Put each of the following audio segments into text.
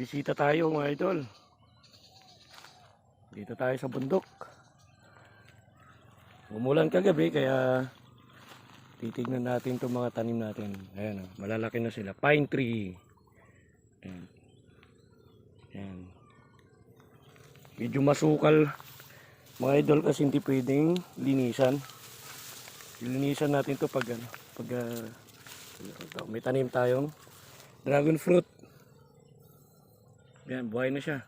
Bisita tayo mga idol. Dito tayo sa bundok. Umulan kagabi kaya titignan natin itong mga tanim natin. Ayan, oh, malalaki na sila. Pine tree. Ayan. Ayan. Medyo masukal mga idol kasi hindi pwedeng linisan. Linisan natin to pag ano, pag ito, may tanim tayong dragon fruit. Yan, buhay na siya.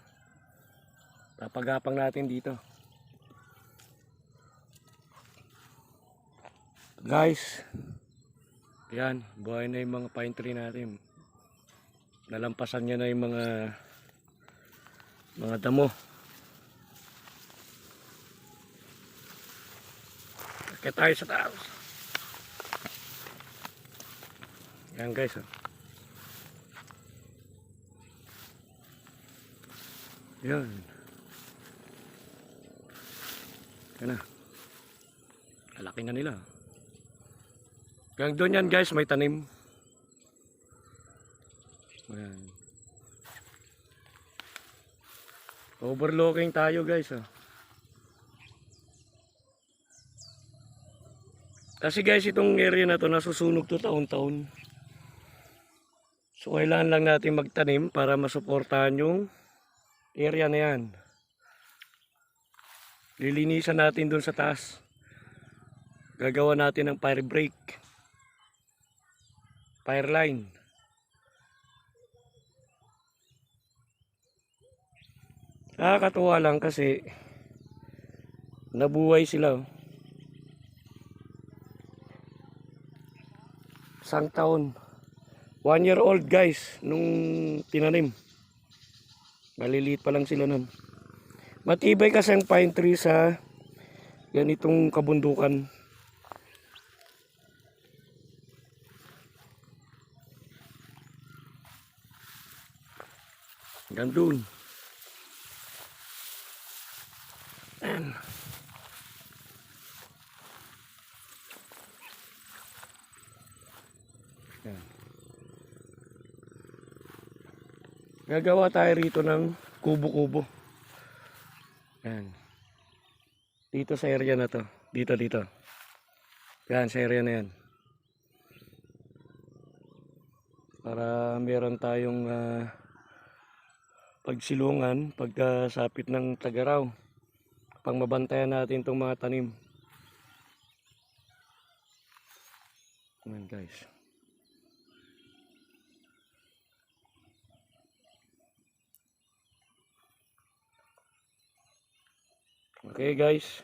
Papagapang natin dito. Guys, yan, buhay na yung mga pine tree natin. Nalampasan niya na yung mga mga damo. Kaya tayo sa taas. Yan guys. Oh. Yan. Yan na. Kalaki na nila. Hanggang doon yan guys, may tanim. Ayan. Overlooking tayo guys. Oh. Kasi guys, itong area na to nasusunog to taon-taon. So kailangan lang natin magtanim para masuportahan yung area na yan. Lilinisan natin dun sa taas. Gagawa natin ng fire break. Fire line. Nakakatuwa lang kasi nabuhay sila. oh. Isang taon. One year old guys nung tinanim. Maliliit pa lang sila nun. Matibay kasi ang pine tree sa ganitong kabundukan. Hanggang. Ayan. Ayan. Gagawa tayo rito ng kubo-kubo. Yan. Dito sa area na to. Dito, dito. Yan, sa area na yan. Para meron tayong ah, pagsilungan pagkasapit ng tagaraw. Pang mabantayan natin itong mga tanim. Yan guys. Okay guys.